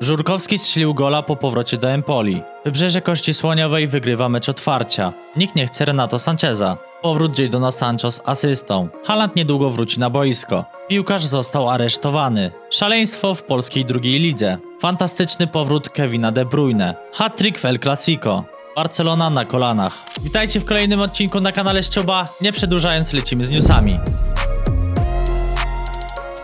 Żurkowski strzelił gola po powrocie do Empoli. Wybrzeże Kości Słoniowej wygrywa mecz otwarcia. Nikt nie chce Renato Sancheza. Powrót Jadona Sancho z asystą. Haaland niedługo wróci na boisko. Piłkarz został aresztowany. Szaleństwo w polskiej drugiej lidze. Fantastyczny powrót Kevina De Bruyne. Hat-trick w El Clasico. Barcelona na kolanach. Witajcie w kolejnym odcinku na kanale Szczuba. Nie przedłużając, lecimy z newsami.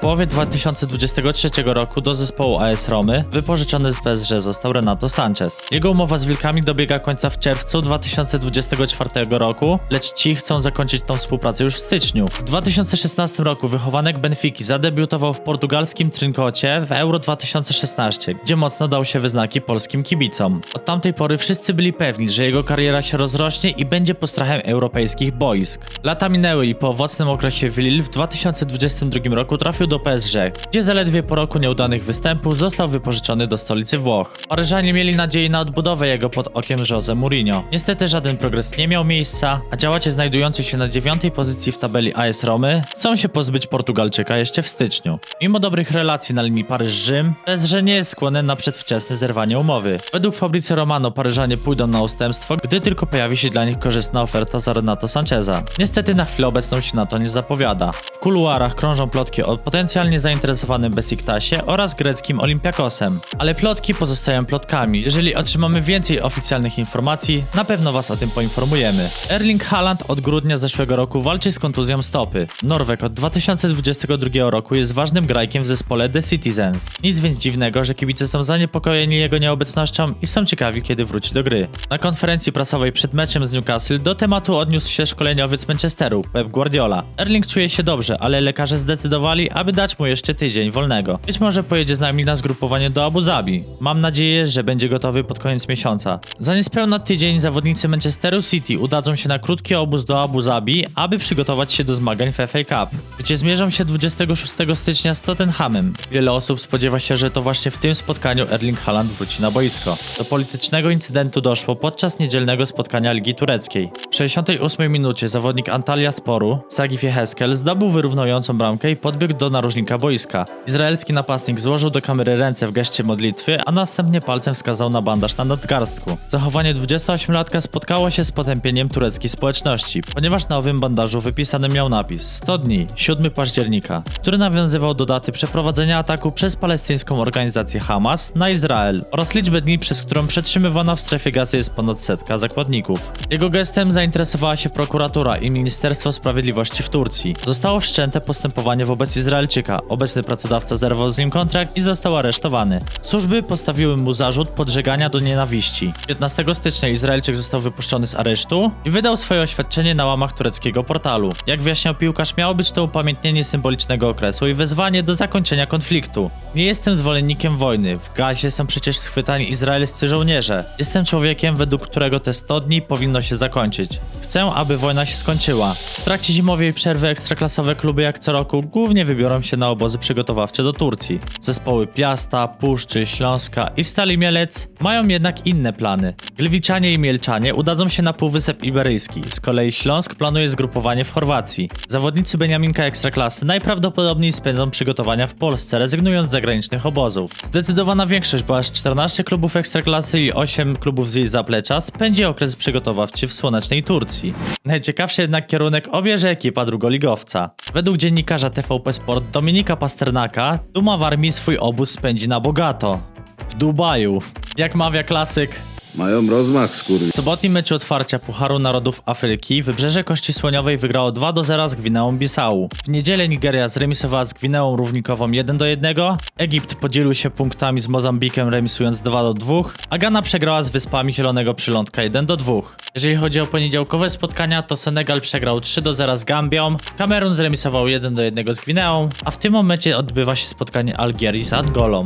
Połowie 2023 roku do zespołu AS Romy wypożyczony z PSG został Renato Sanchez. Jego umowa z Wilkami dobiega końca w czerwcu 2024 roku, lecz ci chcą zakończyć tą współpracę już w styczniu. W 2016 roku wychowanek Benfiki zadebiutował w portugalskim Trynkocie w Euro 2016, gdzie mocno dał się wyznaki polskim kibicom. Od tamtej pory wszyscy byli pewni, że jego kariera się rozrośnie i będzie postrachem europejskich boisk. Lata minęły i po owocnym okresie w Lille w 2022 roku trafił do PSG, gdzie zaledwie po roku nieudanych występów został wypożyczony do stolicy Włoch. Paryżanie mieli nadzieję na odbudowę jego pod okiem Jose Mourinho. Niestety żaden progres nie miał miejsca, a działacie znajdujący się na dziewiątej pozycji w tabeli AS Romy chcą się pozbyć Portugalczyka jeszcze w styczniu. Mimo dobrych relacji na linii Paryż-Rzym, PSG nie jest skłonny na przedwczesne zerwanie umowy. Według Fabrizio Romano Paryżanie pójdą na ustępstwo, gdy tylko pojawi się dla nich korzystna oferta za Renato Sancheza. Niestety na chwilę obecną się na to nie zapowiada. W kuluarach krążą plotki o potencjalnie zainteresowanym Besiktasie oraz greckim Olympiakosem. Ale plotki pozostają plotkami. Jeżeli otrzymamy więcej oficjalnych informacji, na pewno was o tym poinformujemy. Erling Haaland od grudnia zeszłego roku walczy z kontuzją stopy. Norweg od 2022 roku jest ważnym grajkiem w zespole The Citizens. Nic więc dziwnego, że kibice są zaniepokojeni jego nieobecnością i są ciekawi, kiedy wróci do gry. Na konferencji prasowej przed meczem z Newcastle do tematu odniósł się szkoleniowiec Manchesteru, Pep Guardiola. Erling czuje się dobrze, ale lekarze zdecydowali, aby dać mu jeszcze tydzień wolnego. Być może pojedzie z nami na zgrupowanie do Abu Zabi. Mam nadzieję, że będzie gotowy pod koniec miesiąca. Za niespełna tydzień zawodnicy Manchesteru City udadzą się na krótki obóz do Abu Zabi, aby przygotować się do zmagań w FA Cup, gdzie zmierzą się 26 stycznia z Tottenhamem. Wiele osób spodziewa się, że to właśnie w tym spotkaniu Erling Haaland wróci na boisko. Do politycznego incydentu doszło podczas niedzielnego spotkania Ligi Tureckiej. W 68 minucie zawodnik Antalya Sporu, Sagif Heskel, zdobył wyrównującą bramkę i podbiegł do narożnika boiska. Izraelski napastnik złożył do kamery ręce w geście modlitwy, a następnie palcem wskazał na bandaż na nadgarstku. Zachowanie 28-latka spotkało się z potępieniem tureckiej społeczności, ponieważ na owym bandażu wypisany miał napis 100 dni, 7 października, który nawiązywał do daty przeprowadzenia ataku przez palestyńską organizację Hamas na Izrael oraz liczbę dni, przez którą przetrzymywana w strefie gazy jest ponad setka zakładników. Jego gestem zainteresowała się prokuratura i Ministerstwo Sprawiedliwości w Turcji. Zostało wszczęte postępowanie wobec Izraelczyka. Obecny pracodawca zerwał z nim kontrakt i został aresztowany. Służby postawiły mu zarzut podżegania do nienawiści. 15 stycznia Izraelczyk został wypuszczony z aresztu i wydał swoje oświadczenie na łamach tureckiego portalu. Jak wyjaśniał piłkarz, miało być to upamiętnienie symbolicznego okresu i wezwanie do zakończenia konfliktu. Nie jestem zwolennikiem wojny. W Gazie są przecież schwytani izraelscy żołnierze. Jestem człowiekiem, według którego te 100 dni powinno się zakończyć. Chcę, aby wojna się skończyła. W trakcie zimowej przerwy ekstraklasowe kluby jak co roku głównie wybiorą się na obozy przygotowawcze do Turcji. Zespoły Piasta, Puszczy, Śląska i Stali Mielec mają jednak inne plany. Gliwiczanie i Mielczanie udadzą się na Półwysep Iberyjski. Z kolei Śląsk planuje zgrupowanie w Chorwacji. Zawodnicy Beniaminka Ekstraklasy najprawdopodobniej spędzą przygotowania w Polsce, rezygnując z zagranicznych obozów. Zdecydowana większość, bo aż 14 klubów Ekstraklasy i 8 klubów z jej zaplecza spędzi okres przygotowawczy w słonecznej Turcji. Najciekawszy jednak kierunek obierze ekipa drugoligowca. Według dziennikarza TVP Sport Dominika Pasternaka, Duma w armii swój obóz spędzi na bogato. W Dubaju. Jak mawia klasyk, Mają rozmach, skurwy. w sobotnim meczu otwarcia Pucharu Narodów Afryki Wybrzeże Kości Słoniowej wygrało 2 do 0 z Gwineą Bissau. W niedzielę Nigeria zremisowała z Gwineą równikową 1 do 1, Egipt podzielił się punktami z Mozambikiem remisując 2 do 2, a Ghana przegrała z Wyspami Zielonego Przylądka 1 do 2. Jeżeli chodzi o poniedziałkowe spotkania, to Senegal przegrał 3 do 0 z Gambią, Kamerun zremisował 1 do 1 z Gwineą, a w tym momencie odbywa się spotkanie Algierii z Angolą.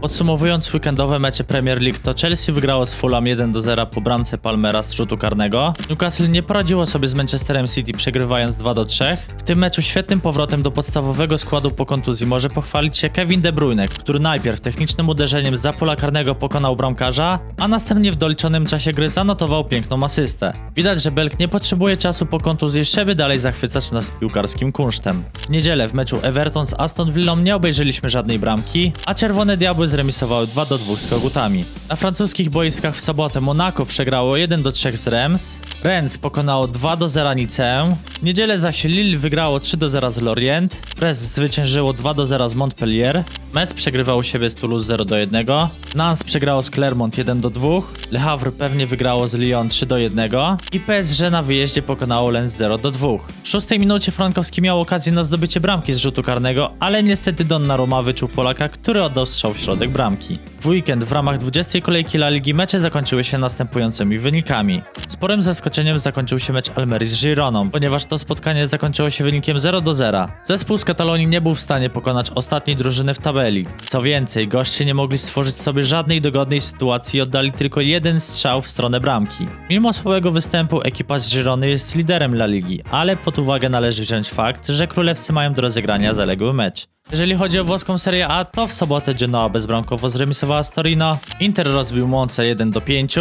Podsumowując weekendowe mecze Premier League, to Chelsea wygrało z Fulham 1 do 0 po bramce Palmera z rzutu karnego. Newcastle nie poradziło sobie z Manchesterem City przegrywając 2 do 3. W tym meczu świetnym powrotem do podstawowego składu po kontuzji może pochwalić się Kevin De Bruyne, który najpierw technicznym uderzeniem z pola karnego pokonał bramkarza, a następnie w doliczonym czasie gry zanotował piękną asystę. Widać, że Belk nie potrzebuje czasu po kontuzji, żeby dalej zachwycać nas piłkarskim kunsztem. W niedzielę w meczu Everton z Aston Villą nie obejrzeliśmy żadnej bramki, a Czerwone Diabły zremisowały 2 do 2 z Kogutami. Na francuskich boiskach w sobotę Monaco przegrało 1 do 3 z Reims, Rennes pokonało 2 do 0 Nicę, w niedzielę zaś Lille wygrało 3 do 0 z Lorient, Brest zwyciężyło 2 do 0 z Montpellier, Metz przegrywał u siebie z Toulouse 0 do 1, Nantes przegrało z Clermont 1 do 2, Le Havre pewnie wygrało z Lyon 3 do 1 i PSG na wyjeździe pokonało Lens 0 do 2. W szóstej minucie Frankowski miał okazję na zdobycie bramki z rzutu karnego, ale niestety Donnarumma wyczuł Polaka, który oddał strzał w środek bramki. W weekend w ramach 20 kolejki La Ligi mecze zakończyły się następującymi wynikami. Sporym zaskoczeniem zakończył się mecz Almerii z Gironą, ponieważ to spotkanie zakończyło się wynikiem 0 do 0. Zespół z Katalonii nie był w stanie pokonać ostatniej drużyny w tabeli. Co więcej, goście nie mogli stworzyć sobie żadnej dogodnej sytuacji i oddali tylko jeden strzał w stronę bramki. Mimo słabego występu ekipa z Girony jest liderem La Ligi, ale pod uwagę należy wziąć fakt, że królewscy mają do rozegrania zaległy mecz. Jeżeli chodzi o włoską Serię A, to w sobotę Genoa bezbramkowo zremisowała z Torino, Inter rozbił Monce 1 do 5,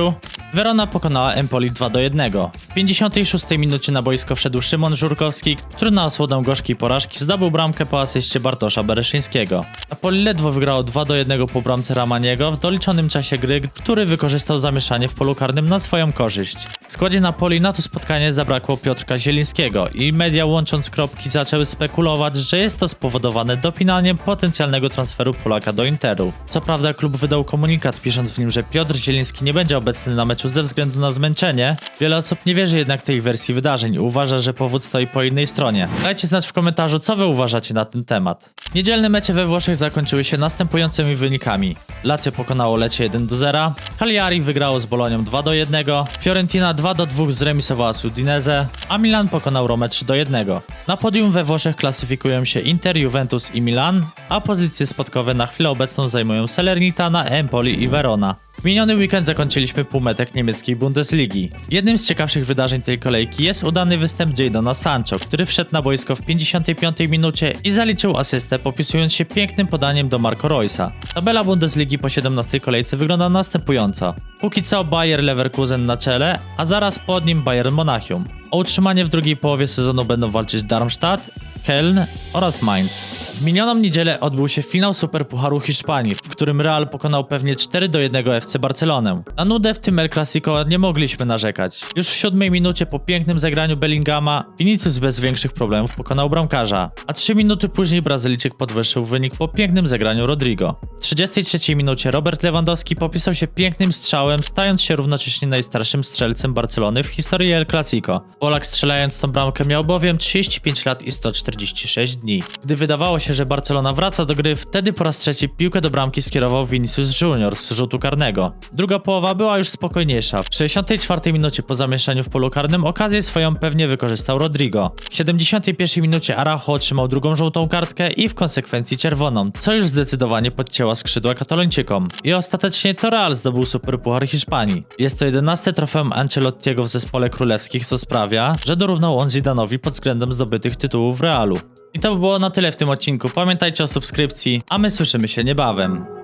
Verona pokonała Empoli 2 do 1. W 56 minucie na boisko wszedł Szymon Żurkowski, który na osłodę gorzkiej porażki zdobył bramkę po asyście Bartosza Bereszyńskiego. Napoli ledwo wygrało 2 do 1 po bramce Ramaniego w doliczonym czasie gry, który wykorzystał zamieszanie w polu karnym na swoją korzyść. W składzie Napoli na to spotkanie zabrakło Piotrka Zielińskiego i media łącząc kropki zaczęły spekulować, że jest to spowodowane dopinaniem potencjalnego transferu Polaka do Interu. Co prawda klub wydał komunikat pisząc w nim, że Piotr Zieliński nie będzie obecny na meczu ze względu na zmęczenie. Wiele osób nie wierzy jednak tej wersji wydarzeń i uważa, że powód stoi po innej stronie. Dajcie znać w komentarzu, co wy uważacie na ten temat. Niedzielne mecze we Włoszech zakończyły się następującymi wynikami. Lazio pokonało Lecie 1 do 0, Cagliari wygrało z Bolonią 2 do 1, Fiorentina 2 do 2 zremisowała z Udinese, a Milan pokonał Romę 3 do 1. Na podium we Włoszech klasyfikują się Inter, Juventus i Milan, a pozycje spadkowe na chwilę obecną zajmują Salernitana, Empoli i Verona. W miniony weekend zakończyliśmy półmetek niemieckiej Bundesligi. Jednym z ciekawszych wydarzeń tej kolejki jest udany występ Jadona Sancho, który wszedł na boisko w 55 minucie i zaliczył asystę, popisując się pięknym podaniem do Marco Reusa. Tabela Bundesligi po 17 kolejce wygląda następująco. Póki co Bayer Leverkusen na czele, a zaraz pod nim Bayern Monachium. O utrzymanie w drugiej połowie sezonu będą walczyć Darmstadt, Köln oraz Mainz. W minioną niedzielę odbył się finał Superpucharu Hiszpanii, w którym Real pokonał pewnie 4 do 1 FC Barcelonę. Na nudę w tym El Clasico nie mogliśmy narzekać. Już w siódmej minucie po pięknym zagraniu Bellingama Vinicius bez większych problemów pokonał bramkarza, a 3 minuty później Brazylijczyk podwyższył wynik po pięknym zagraniu Rodrigo. W 33 minucie Robert Lewandowski popisał się pięknym strzałem, stając się równocześnie najstarszym strzelcem Barcelony w historii El Clasico. Polak strzelając tą bramkę miał bowiem 35 lat i 146 dni. Gdy wydawało się, że Barcelona wraca do gry, wtedy po raz trzeci piłkę do bramki skierował Vinicius Junior z rzutu karnego. Druga połowa była już spokojniejsza. W 64 minucie po zamieszaniu w polu karnym okazję swoją pewnie wykorzystał Rodrigo. W 71 minucie Araujo otrzymał drugą żółtą kartkę i w konsekwencji czerwoną, co już zdecydowanie podcięło skrzydła katalończykom. I ostatecznie to Real zdobył Superpuchar Hiszpanii. Jest to 11 trofeum Ancelottiego w zespole królewskich, co sprawia, że dorównał on Zidanowi pod względem zdobytych tytułów Realu. I to by było na tyle w tym odcinku. Pamiętajcie o subskrypcji, a my słyszymy się niebawem.